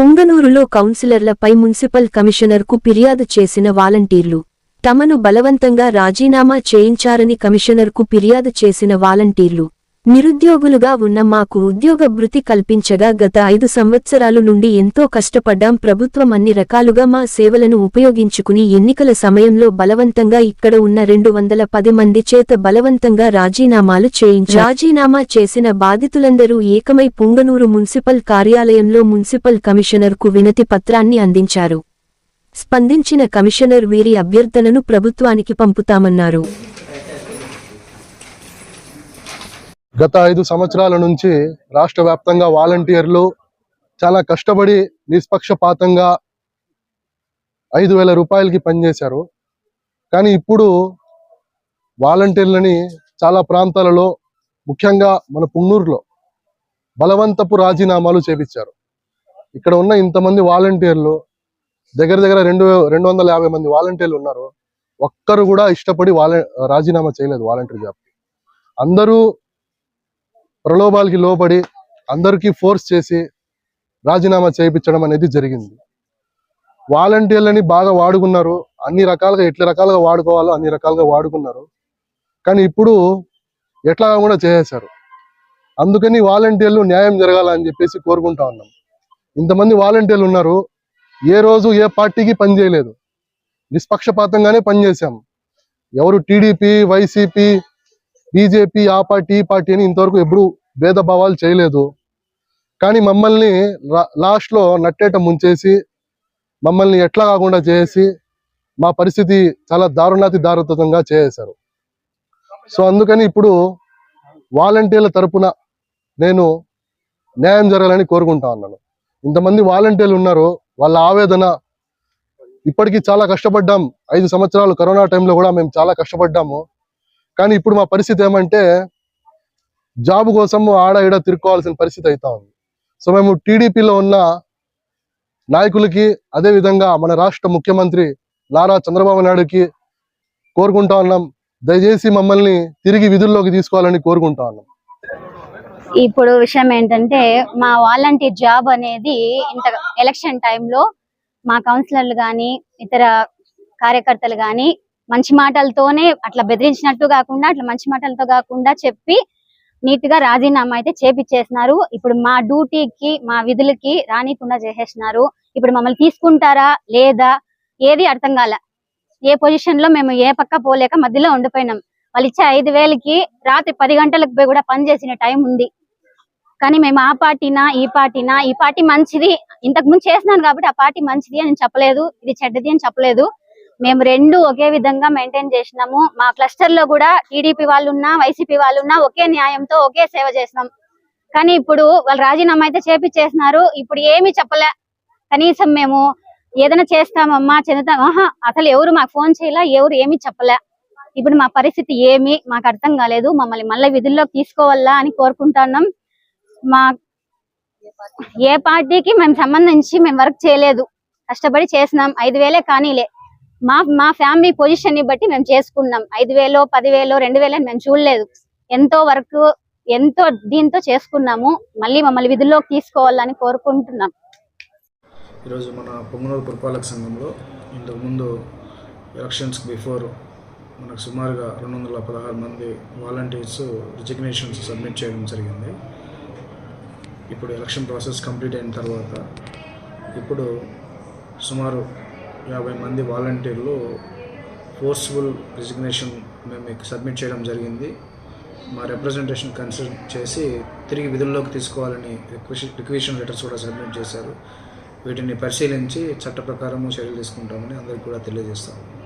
పుంగనూరులో కౌన్సిలర్లపై municipal కమిషనర్కు ఫిర్యాదు చేసిన వాలంటీర్లు తమను బలవంతంగా రాజీనామా చేయించారని కమిషనర్కు ఫిర్యాదు చేసిన వాలంటీర్లు నిరుద్యోగులుగా ఉన్న మాకు ఉద్యోగ భృతి కల్పించగా గత ఐదు సంవత్సరాలు నుండి ఎంతో కష్టపడ్డాం. ప్రభుత్వం అన్ని రకాలుగా మా సేవలను ఉపయోగించుకుని ఎన్నికల సమయంలో బలవంతంగా ఇక్కడ ఉన్న రెండు వందల పది మంది చేత బలవంతంగా రాజీనామాలు చేయించి. రాజీనామా చేసిన బాధితులందరూ ఏకమై పుంగనూరు మున్సిపల్ కార్యాలయంలో మున్సిపల్ కమిషనర్కు వినతి పత్రాన్ని అందించారు. స్పందించిన కమిషనర్ వీరి అభ్యర్థనను ప్రభుత్వానికి పంపుతామన్నారు. గత ఐదు సంవత్సరాల నుంచి రాష్ట్ర వ్యాప్తంగా వాలంటీర్లు చాలా కష్టపడి నిష్పక్షపాతంగా ఐదు వేల రూపాయలకి పనిచేశారు. కానీ ఇప్పుడు వాలంటీర్లని చాలా ప్రాంతాలలో ముఖ్యంగా మన పుంగూరులో బలవంతపు రాజీనామాలు చేపించారు. ఇక్కడ ఉన్న ఇంతమంది వాలంటీర్లు దగ్గర దగ్గర రెండు రెండు వందల యాభై మంది వాలంటీర్లు ఉన్నారు. ఒక్కరు కూడా ఇష్టపడి వాల రాజీనామా చేయలేదు వాలంటీర్ జాబ్ అందరూ ప్రలోభాలకి లోబడి అందరికీ ఫోర్స్ చేసి రాజీనామా చేయించడం అనేది జరిగింది. వాలంటీర్లని బాగా వాడుకున్నారు. అన్ని రకాలుగా ఎట్ల రకాలుగా వాడుకోవాలో అన్ని రకాలుగా వాడుకున్నారు. కానీ ఇప్పుడు ఎట్లా కూడా చేసేశారు. అందుకని వాలంటీర్లు న్యాయం జరగాలని చెప్పేసి కోరుకుంటా ఉన్నాం. ఇంతమంది వాలంటీర్లు ఉన్నారు. ఏ రోజు ఏ పార్టీకి పనిచేయలేదు నిష్పక్షపాతంగానే పనిచేశాం ఎవరు టీడీపీ వైసీపీ బీజేపీ ఆ పార్టీ ఈ పార్టీ అని ఇంతవరకు ఎప్పుడు భేదభావాలు చేయలేదు. కానీ మమ్మల్ని లాస్ట్లో నట్టేట ముంచేసి మమ్మల్ని ఎట్లా కాకుండా చేసి మా పరిస్థితి చాలా దారుణాతి దారుతంగా చేశారు. సో అందుకని ఇప్పుడు వాలంటీర్ల తరపున నేను న్యాయం జరగాలని కోరుకుంటా ఉన్నాను. ఇంతమంది వాలంటీర్లు ఉన్నారు వాళ్ళ ఆవేదన ఇప్పటికీ చాలా కష్టపడ్డాం. ఐదు సంవత్సరాలు కరోనా టైంలో కూడా మేము చాలా కష్టపడ్డాము. కానీ ఇప్పుడు మా పరిస్థితి ఏమంటే జాబ్ కోసం ఆడ ఈడ తిరుక్కోవాల్సిన పరిస్థితి అవుతా ఉంది. సో మేము టీడీపీలో ఉన్న నాయకులకి అదే విధంగా మన రాష్ట్ర ముఖ్యమంత్రి నారా చంద్రబాబు నాయుడుకి కోరుకుంటా ఉన్నాం. దయచేసి మమ్మల్ని తిరిగి విధుల్లోకి తీసుకోవాలని కోరుకుంటా ఉన్నాం. ఇప్పుడు విషయం ఏంటంటే మా వాలంటీర్ జాబ్ అనేది ఇంత ఎలక్షన్ టైంలో మా కౌన్సిలర్లు కానీ ఇతర కార్యకర్తలు కానీ మంచి మాటలతోనే అట్లా బెదిరించినట్టు కాకుండా అట్లా మంచి మాటలతో కాకుండా చెప్పి నీట్గా రాజీనామా అయితే చేపిచ్చేసినారు. ఇప్పుడు మా డ్యూటీకి మా విధులకి రానికుండా చేసేసినారు ఇప్పుడు మమ్మల్ని తీసుకుంటారా లేదా ఏది అర్థం కాల. ఏ పొజిషన్లో మేము ఏ పక్క పోలేక మధ్యలో ఉండిపోయినాం. వాళ్ళు ఇచ్చే ఐదు వేలకి రాత్రి పది గంటలకు పోయి కూడా పని చేసిన టైం ఉంది. కానీ మేము ఆ పార్టీనా ఈ పార్టీనా ఈ పార్టీ మంచిది. ఇంతకు ముందు చేసినాను కాబట్టి ఆ పార్టీ మంచిది అని చెప్పలేదు. ఇది చెడ్డది అని చెప్పలేదు. మేము రెండు ఒకే విధంగా మెయింటైన్ చేసినాము. మా క్లస్టర్లో కూడా టీడీపీ వాళ్ళు ఉన్నా వైసీపీ వాళ్ళు ఉన్నా ఒకే న్యాయంతో ఒకే సేవ చేసినాం. కానీ ఇప్పుడు వాళ్ళు రాజీనామా అయితే చేపిచ్చేసినారు. ఇప్పుడు ఏమి చెప్పలే. కనీసం మేము ఏదైనా చేస్తామమ్మా చెందుతాం ఆహా అసలు ఎవరు మాకు ఫోన్ చేయలే ఎవరు ఏమి చెప్పలే. ఇప్పుడు మా పరిస్థితి ఏమి మాకు అర్థం కాలేదు. మమ్మల్ని మళ్ళీ విధుల్లోకి తీసుకోవాలా అని కోరుకుంటున్నాం. మా ఏ పార్టీకి మేము సంబంధించి మేము వర్క్ చేయలేదు. కష్టపడి చేసినాం. ఐదు వేలే కానీలే. మా మా ఫ్యామిలీ పొజిషన్ని బట్టి మేము చేసుకున్నాం. ఐదు వేలో పదివేలో రెండు వేలో మేము చూడలేదు. ఎంతో వర్క్ ఎంతో దీంతో చేసుకున్నాము. మళ్ళీ మమ్మల్ని విధుల్లోకి తీసుకోవాలని కోరుకుంటున్నాం. ఈరోజు మన పొంగనూరు పురపాలక సంఘంలో ఇంతకుముందు ఎలక్షన్స్ బిఫోర్ మనకు సుమారుగా రెండు వందల పదహారు మంది వాలంటీర్స్ రిజిగ్నేషన్స్ సబ్మిట్ చేయడం జరిగింది. ఇప్పుడు ఎలక్షన్ ప్రాసెస్ కంప్లీట్ అయిన తర్వాత ఇప్పుడు సుమారు యాభై మంది వాలంటీర్లు ఫోర్స్ఫుల్ రిజిగ్నేషన్ మేము సబ్మిట్ చేయడం జరిగింది. మా రిప్రజెంటేషన్ కన్సిడర్ చేసి తిరిగి విధుల్లోకి తీసుకోవాలని రిక్వెషన్ రిక్వెషన్ లెటర్స్ కూడా సబ్మిట్ చేశారు. వీటిని పరిశీలించి చట్ట ప్రకారము చర్యలు తీసుకుంటామని అందరికీ కూడా తెలియజేస్తాము.